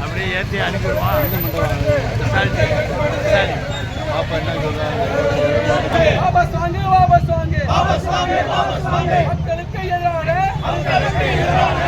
அப்படியே ஏற்றி மக்களுக்கு எதிரான மக்களுக்கு எதிரான